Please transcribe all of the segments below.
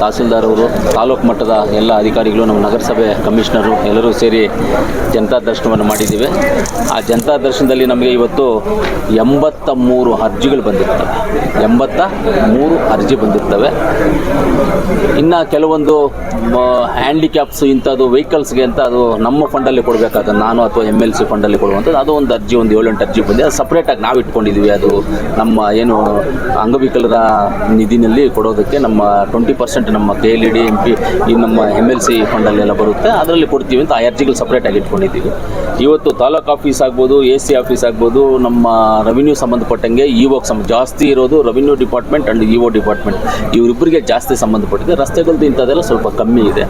ತಹಸೀಲ್ದಾರ್ ಅವರು, ತಾಲೂಕು ಮಟ್ಟದ ಎಲ್ಲ ಅಧಿಕಾರಿಗಳು, ನಮ್ಮ ನಗರಸಭೆ ಕಮಿಷನರು ಎಲ್ಲರೂ ಸೇರಿ ಜನತಾ ದರ್ಶನವನ್ನು ಮಾಡಿದ್ದೀವಿ. ಆ ಜನತಾ ದರ್ಶನದಲ್ಲಿ ನಮಗೆ ಇವತ್ತು ಎಂಬತ್ತ ಮೂರು ಅರ್ಜಿಗಳು ಬಂದಿರ್ತವೆ. ಎಂಬತ್ತ ಮೂರು ಅರ್ಜಿ ಬಂದಿರ್ತವೆ. ಇನ್ನು ಕೆಲವೊಂದು ಹ್ಯಾಂಡಿಕ್ಯಾಪ್ಸ್ ಇಂಥದ್ದು ವೆಹಿಕಲ್ಸ್ಗೆ ಅಂತ ಅದು ನಮ್ಮ ಫಂಡಲ್ಲಿ ಕೊಡಬೇಕಾದ, ನಾನು ಅಥವಾ ಎಂ ಎಲ್ ಸಿ ಫಂಡಲ್ಲಿ ಕೊಡುವಂಥದ್ದು, ಅದು ಒಂದು ಅರ್ಜಿ, ಒಂದು ಏಳೆಂಟು ಅರ್ಜಿ ಬಂದಿದೆ. ಅದು ಸಪ್ರೇಟಾಗಿ ನಾವು ಇಟ್ಕೊಂಡಿದ್ದೀವಿ. ಅದು ನಮ್ಮ ಏನು ಅಂಗವಿಕಲರ ನಿಧಿನಲ್ಲಿ ಕೊಡೋದಕ್ಕೆ ನಮ್ಮ ಟ್ವೆಂಟಿ ಪರ್ಸೆಂಟ್ ನಮ್ಮ K L E D M P ಈ ನಮ್ಮ ಎಂ ಎಲ್ ಸಿ ಫಂಡಲ್ಲೆಲ್ಲ ಬರುತ್ತೆ. ಅದರಲ್ಲಿ ಕೊಡ್ತೀವಿ ಅಂತ ಆ ಅರ್ಜಿಗಳು ಸಪ್ರೇಟಾಗಿ ಇಟ್ಕೊಂಡಿದ್ದೀವಿ. ಇವತ್ತು ತಾಲೂಕು ಆಫೀಸ್ ಆಗ್ಬೋದು ಎ ಸಿ ಆಫೀಸ್ ಆಗ್ಬೋದು, ನಮ್ಮ ರೆವಿನ್ಯೂ ಸಂಬಂಧಪಟ್ಟಂಗೆ ಇ ಒಗೆ ಸಂಬಂಧ ಜಾಸ್ತಿ ಇರೋದು revenue department and E O department ಇವರಿಬ್ಬರಿಗೆ ಜಾಸ್ತಿ ಸಂಬಂಧಪಟ್ಟಿದೆ. ರಸ್ತೆಗಳದ್ದು ಇಂಥದ್ದೆಲ್ಲ ಸ್ವಲ್ಪ ಕಮ್ಮಿ ಇದೆ.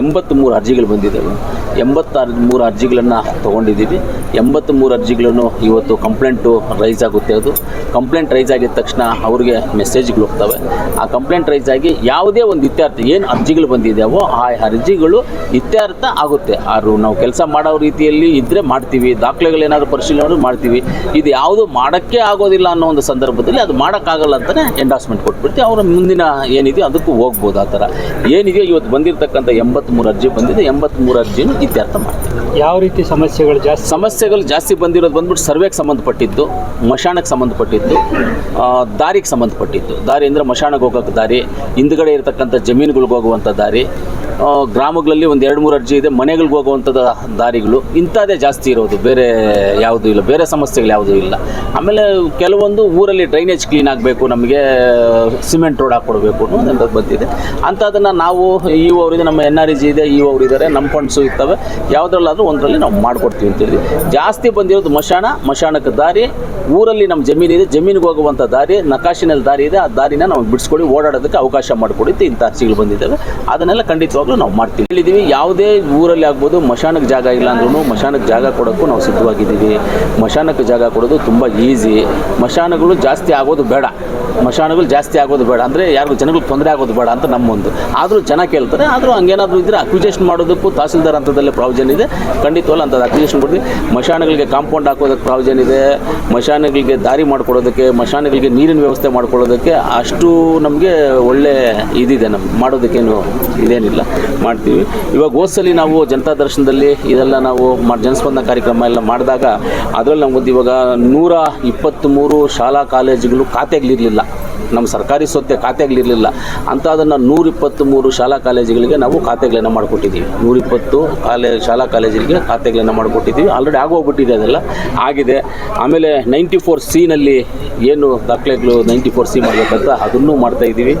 ಎಂಬತ್ತ್ಮೂರು ಅರ್ಜಿಗಳು ಬಂದಿದ್ದಾವೆ. ಎಂಬತ್ತ ಮೂರು ಅರ್ಜಿಗಳನ್ನು ತೊಗೊಂಡಿದ್ದೀವಿ. ಎಂಬತ್ತ್ಮೂರು ಅರ್ಜಿಗಳನ್ನು ಇವತ್ತು ಕಂಪ್ಲೇಂಟು ರೈಸ್ ಆಗುತ್ತೆ ಅದು. ಕಂಪ್ಲೇಂಟ್ ರೈಸ್ ಆಗಿದ ತಕ್ಷಣ ಅವ್ರಿಗೆ ಮೆಸೇಜ್ಗಳು ಹೋಗ್ತವೆ. ಆ ಕಂಪ್ಲೇಂಟ್ ರೈಸ್ ಆಗಿ ಯಾವುದೇ ಒಂದು ಇತ್ಯರ್ಥ ಏನು ಅರ್ಜಿಗಳು ಬಂದಿದ್ದಾವೋ ಆ ಅರ್ಜಿಗಳು ಇತ್ಯರ್ಥ ಆಗುತ್ತೆ. ಆರು ನಾವು ಕೆಲಸ ಮಾಡೋ ರೀತಿಯಲ್ಲಿ ಇದ್ದರೆ ಮಾಡ್ತೀವಿ. ದಾಖಲೆಗಳೇನಾದ್ರು ಪರಿಶೀಲನೆ ಮಾಡ್ತೀವಿ. ಇದು ಯಾವುದು ಮಾಡೋಕ್ಕೆ ಆಗೋದಿಲ್ಲ ಅನ್ನೋ ಒಂದು ಸಂದರ್ಭದಲ್ಲಿ ಅದು ಮಾಡೋಕ್ಕಾಗಲ್ಲ ಅಂತಲೇ ಎಂಡಾಸ್ಮೆಂಟ್ ಕೊಟ್ಬಿಡ್ತೀವಿ. ಅವರ ಮುಂದಿನ ಏನಿದೆಯೋ ಅದಕ್ಕೂ ಹೋಗ್ಬೋದು ಆ ಥರ. ಏನಿದೆಯೋ ಇವತ್ತು ಬಂದಿರತಕ್ಕಂಥ ಎಂಬತ್ತ್ಮೂರು ಅರ್ಜಿ ಬಂದಿದೆ. ಎಂಬತ್ತ್ಮೂರು ಅರ್ಜಿನೂ ಇತ್ಯರ್ಥ ಮಾಡ್ತೀವಿ. ಯಾವ ರೀತಿ ಸಮಸ್ಯೆಗಳು ಜಾಸ್ತಿ ಸಮಸ್ಯೆಗಳು ಜಾಸ್ತಿ ಬಂದಿರೋದು ಬಂದ್ಬಿಟ್ಟು ಸರ್ವೆಗೆ ಸಂಬಂಧಪಟ್ಟಿದ್ದು ಮಶಾಣಕ್ಕೆ ಸಂಬಂಧಪಟ್ಟಿದ್ದು ದಾರಿಗೆ ಸಂಬಂಧಪಟ್ಟಿದ್ದು. ದಾರಿ ಅಂದರೆ ಮಶಾಣಕ್ಕೆ ಹೋಗೋಕ್ಕೆ ದಾರಿ ಹಿಂದ್ಗಡೆ ಇರತಕ್ಕಂಥ ಜಮೀನುಗಳಿಗೆ ಹೋಗುವಂಥ ದಾರಿ ಗ್ರಾಮಗಳಲ್ಲಿ ಒಂದು ಎರಡು ಮೂರು ಅರ್ಜಿ ಇದೆ. ಮನೆಗಳಿಗೆ ಹೋಗುವಂಥದ್ದು ದಾರಿಗಳು ಇಂಥದ್ದೇ ಜಾಸ್ತಿ ಇರೋದು. ಬೇರೆ ಯಾವುದೂ ಇಲ್ಲ. ಬೇರೆ ಸಮಸ್ಯೆಗಳು ಯಾವುದೂ ಇಲ್ಲ. ಆಮೇಲೆ ಕೆಲವೊಂದು ಊರಲ್ಲಿ ಡ್ರೈನೇಜ್ ಕ್ಲೀನ್ ಆಗಬೇಕು, ನಮಗೆ ಸಿಮೆಂಟ್ ರೋಡ್ ಹಾಕ್ಕೊಡ್ಬೇಕು ಅನ್ನೋದು ಬಂದಿದೆ. ಅಂಥದ್ದನ್ನು ನಾವು ಇ ಅವರಿದೆ ನಮ್ಮ ಎನ್ ಆರ್ ಇ ಜಿ ಇದೆ, ಇ ಅವರಿದ್ದಾರೆ ನಮ್ಮ ಫಂಡ್ಸು ಇರ್ತವೆ. ಯಾವುದ್ರಲ್ಲಾದರೂ ಒಂದರಲ್ಲಿ ನಾವು ಮಾಡಿಕೊಡ್ತೀವಿ ಅಂತೇಳಿ ಜಾಸ್ತಿ ಬಂದಿರೋದು ಮಶಾಣ, ಮಶಾಣಕ್ಕೆ ದಾರಿ. ಊರಲ್ಲಿ ನಮ್ಮ ಜಮೀನಿದೆ ಜಮೀನಿಗೆ ಹೋಗುವಂಥ ದಾರಿ, ನಕಾಶಿನಲ್ಲಿ ದಾರಿ ಇದೆ. ಆ ದಾರಿನ ನಾವು ಬಿಡಿಸ್ಕೊಳ್ಳಿ, ಓಡಾಡೋದಕ್ಕೆ ಅವಕಾಶ ಮಾಡಿಕೊಡಿ ಇಂಥ ಅರ್ಜಿಗಳು ಬಂದಿದ್ದಾವೆ. ಅದನ್ನೆಲ್ಲ ಖಂಡಿತವಾಗ್ಲೂ ನಾವು ಮಾಡ್ತೀವಿ. ಹೇಳಿದ್ದೀವಿ ಯಾವುದೇ ಊರಲ್ಲಿ ಆಗ್ಬೋದು ಮಶಾನಕ್ಕೆ ಜಾಗ ಇಲ್ಲ ಅಂದ್ರೂ ಮಶಾನಕ್ಕೆ ಜಾಗ ಕೊಡೋಕ್ಕೂ ನಾವು ಸಿದ್ಧವಾಗಿದ್ದೀವಿ. ಮಶಾನಕ್ಕೆ ಜಾಗ ಕೊಡೋದು ತುಂಬ ಈಸಿ. ಮಶಾನಗಳು ಜಾಸ್ತಿ ಆಗೋದು ಬೇಡ. ಮಶಾನಗಳು ಜಾಸ್ತಿ ಆಗೋದು ಬೇಡ. ಅಂದರೆ ಯಾರಿಗೂ ಜನಗಳಿಗೆ ತೊಂದರೆ ಆಗೋದು ಬೇಡ ಅಂತ ನಮ್ಮೊಂದು. ಆದರೂ ಜನ ಕೇಳ್ತಾರೆ, ಆದರೂ ಹಂಗೇನಾದರೂ ಇದ್ದರೆ ಅಕ್ವಿಜೇಷನ್ ಮಾಡೋದಕ್ಕೂ ತಹಸೀಲ್ದಾರ್ ಹಂತದಲ್ಲಿ ಪ್ರಾವಿಜನ್ ಇದೆ. ಖಂಡಿತವಲ್ಲ ಅಂಥದ್ದು ಅಕ್ವಿಜೇಷನ್ ಕೊಡ್ತೀವಿ. ಮಶಾನಗಳಿಗೆ ಕಾಂಪೌಂಡ್ ಹಾಕೋದಕ್ಕೆ ಪ್ರಾವಿಜನ್ ಇದೆ. ಮಶಾನಗಳಿಗೆ ದಾರಿ ಮಾಡಿಕೊಡೋದಕ್ಕೆ ಮಶಾನಗಳಿಗೆ ನೀರಿನ ವ್ಯವಸ್ಥೆ ಮಾಡಿಕೊಳ್ಳೋದಕ್ಕೆ ಅಷ್ಟು ನಮಗೆ ಒಳ್ಳೆ ಇದಿದೆ ನಮ್ಮ ಮಾಡೋದಕ್ಕೇನು ಇದೇನಿಲ್ಲ. ಮಾಡ್ತೀವಿ. ಇವಾಗ ಹೋದ್ಸಲಿ ನಾವು ಜನತಾ ದರ್ಶನದಲ್ಲಿ ಇದೆಲ್ಲ ನಾವು ಜನಸ್ಪಂದನ ಕಾರ್ಯಕ್ರಮ ಎಲ್ಲ ಮಾಡಿದಾಗ ಅದರಲ್ಲಿ ನಮ್ಗೊಂದು ಇವಾಗ ನೂರ ಇಪ್ಪತ್ತ್ಮೂರು ಶಾಲಾ ಕಾಲೇಜುಗಳು ಖಾತೆಗಳಿರಲಿಲ್ಲ ನಮ್ಮ ಸರ್ಕಾರಿ ಸ್ವತ್ತೆ ಖಾತೆಗಳಿರಲಿಲ್ಲ. ಅಂತ ನೂರಿಪ್ಪತ್ತು ಮೂರು ಶಾಲಾ ಕಾಲೇಜುಗಳಿಗೆ ನಾವು ಖಾತೆಗಳನ್ನು ಮಾಡಿಕೊಟ್ಟಿದ್ದೀವಿ. ನೂರಿಪ್ಪತ್ತು ಕಾಲೇ, ಶಾಲಾ ಕಾಲೇಜುಗಳಿಗೆ ಖಾತೆಗಳನ್ನು ಮಾಡಿಕೊಟ್ಟಿದ್ದೀವಿ. ಆಲ್ರೆಡಿ ಆಗೋಗ್ಬಿಟ್ಟಿದೆ ಅದೆಲ್ಲ. ಆಗಿದೆ. ಆಮೇಲೆ ನೈಂಟಿ ಫೋರ್ ಸಿನಲ್ಲಿ ಏನು ದಾಖಲೆಗಳು ನೈಂಟಿ ಫೋರ್ ಸಿ ಮಾಡಬೇಕಂತ ಅದನ್ನು ಮಾಡ್ತಾ ಇದ್ದೀವಿ.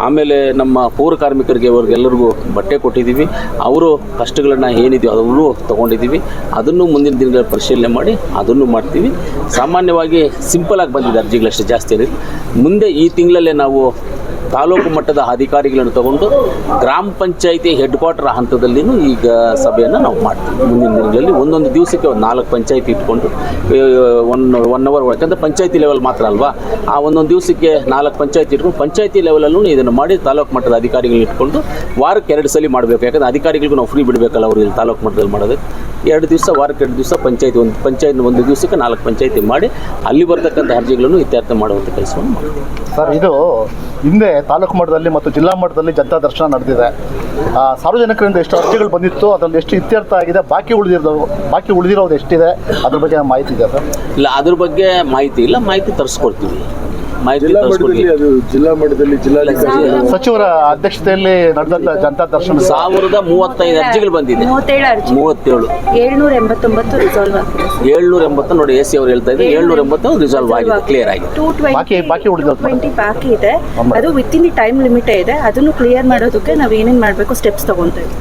ಆಮೇಲೆ ನಮ್ಮ ಪೌರ ಕಾರ್ಮಿಕರಿಗೆ ಅವ್ರಿಗೆಲ್ಲರಿಗೂ ಬಟ್ಟೆ ಕೊಟ್ಟಿದ್ದೀವಿ. ಅವರು ಕಷ್ಟಗಳನ್ನು ಏನಿದೆಯೋ ಅದನ್ನು ತೊಗೊಂಡಿದ್ದೀವಿ. ಅದನ್ನು ಮುಂದಿನ ದಿನಗಳ ಪರಿಶೀಲನೆ ಮಾಡಿ ಅದನ್ನು ಮಾಡ್ತೀವಿ. ಸಾಮಾನ್ಯವಾಗಿ ಸಿಂಪಲಾಗಿ ಬಂದಿದೆ ಅರ್ಜಿಗಳಷ್ಟು ಜಾಸ್ತಿ ಮುಂದೆ ಈ ತಿಂಗಳಲ್ಲೇ ನಾವು ತಾಲೂಕು ಮಟ್ಟದ ಅಧಿಕಾರಿಗಳನ್ನು ತಗೊಂಡು ಗ್ರಾಮ ಪಂಚಾಯಿತಿ ಹೆಡ್ ಕ್ವಾರ್ಟರ್ ಹಂತದಲ್ಲಿನೂ ಈಗ ಸಭೆಯನ್ನು ನಾವು ಮಾಡ್ತೀವಿ. ಮುಂದಿನ ದಿನಗಳಲ್ಲಿ ಒಂದೊಂದು ದಿವಸಕ್ಕೆ ಒಂದು ನಾಲ್ಕು ಪಂಚಾಯಿತಿ ಇಟ್ಕೊಂಡು ಒನ್ ಒನ್ ಅವರ್ ಯಾಕಂದರೆ ಪಂಚಾಯಿತಿ ಲೆವೆಲ್ ಮಾತ್ರ ಅಲ್ವಾ? ಆ ಒಂದೊಂದು ದಿವಸಕ್ಕೆ ನಾಲ್ಕು ಪಂಚಾಯಿತಿ ಇಟ್ಕೊಂಡು ಪಂಚಾಯಿತಿ ಲೆವೆಲಲ್ಲೂ ಇದನ್ನು ಮಾಡಿ ತಾಲೂಕು ಮಟ್ಟದ ಅಧಿಕಾರಿಗಳನ್ನ ಇಟ್ಕೊಂಡು ವಾರಕ್ಕೆ ಎರಡು ಸಲ ಮಾಡಬೇಕು. ಯಾಕಂದರೆ ಅಧಿಕಾರಿಗಳಿಗೂ ನಾವು ಫ್ರೀ ಬಿಡಬೇಕಲ್ಲ ಅವರು ಇಲ್ಲಿ ತಾಲೂಕು ಮಟ್ಟದಲ್ಲಿ ಮಾಡೋದಕ್ಕೆ ಎರಡು ದಿವಸ, ವಾರಕ್ಕೆ ಎರಡು ದಿವಸ ಪಂಚಾಯಿತಿ ಒಂದು ಪಂಚಾಯತ್ ಒಂದು ದಿವಸಕ್ಕೆ ನಾಲ್ಕು ಪಂಚಾಯಿತಿ ಮಾಡಿ ಅಲ್ಲಿ ಬರ್ತಕ್ಕಂಥ ಅರ್ಜಿಗಳನ್ನು ಇತ್ಯರ್ಥ ಮಾಡುವಂಥ ಕೆಲಸವನ್ನು ಮಾಡ್ತೀವಿ. ಸರ್, ಇದು ಹಿಂದೆ ತಾಲೂಕು ಮಟ್ಟದಲ್ಲಿ ಮತ್ತು ಜಿಲ್ಲಾ ಮಟ್ಟದಲ್ಲಿ ಜನತಾ ದರ್ಶನ ನಡೆದಿದೆ. ಸಾರ್ವಜನಿಕರಿಂದ ಎಷ್ಟು ಅರ್ಜಿಗಳು ಬಂದಿತ್ತು, ಅದರಲ್ಲಿ ಎಷ್ಟು ಇತ್ಯರ್ಥ ಆಗಿದೆ, ಬಾಕಿ ಉಳಿದಿರೋದು ಬಾಕಿ ಉಳಿದಿರೋದು ಎಷ್ಟಿದೆ, ಅದ್ರ ಬಗ್ಗೆ ಮಾಹಿತಿ ಇದೆ ಸರ್. ಇಲ್ಲ, ಅದ್ರ ಬಗ್ಗೆ ಮಾಹಿತಿ ಇಲ್ಲ, ಮಾಹಿತಿ ತರಿಸ್ಕೊಡ್ತೀವಿ. ಮಾಹಿತಿ ಮಟ್ಟದಲ್ಲಿ ಅದು ಜಿಲ್ಲಾ ಮಟ್ಟದಲ್ಲಿ ಜಿಲ್ಲಾಧಿಕಾರಿ ಸಚಿವರ ಅಧ್ಯಕ್ಷತೆಯಲ್ಲಿ ನಡೆದಂತ ಜನತಾ ದರ್ಶನ ಸಾವಿರದ ಮೂವತ್ತೈದು ಅರ್ಜಿಗಳು ಬಂದಿದೆ. ಮೂವತ್ತೇಳು ಅರ್ಜಿ. ಮೂವತ್ತೇಳು. ಏಳ್ನೂರ ಎಂಬತ್ತೊಂಬತ್ತು ರಿಸಾಲ್ವ್ ಆಗಿದೆ. ಏಳ್ನೂರ ಎಂಬತ್ತು ನೋಡಿ ಎಸಿ ಸಿ ಅವ್ರು ಹೇಳ್ತಾ ಇದ್ದಾರೆ. ಏಳ್ನೂರ ಎಂಬತ್ತು ರಿಸಾಲ್ವ್ ಆಗಿದೆ. ಕ್ಲಿಯರ್ ಆಗಿದೆ. ಟೂ ಬಾಕಿ ಬಾಕಿ ಉಳಿದ ಟ್ವೆಂಟಿ ಬಾಕಿ ಇದೆ. ಅದು ವಿತ್ ಇನ್ ದಿ ಟೈಮ್ ಲಿಮಿಟೇ ಇದೆ. ಅದನ್ನು ಕ್ಲಿಯರ್ ಮಾಡೋದಕ್ಕೆ ನಾವು ಏನೇನು ಮಾಡಬೇಕು ಸ್ಟೆಪ್ಸ್ ತಗೊಂತೇವೆ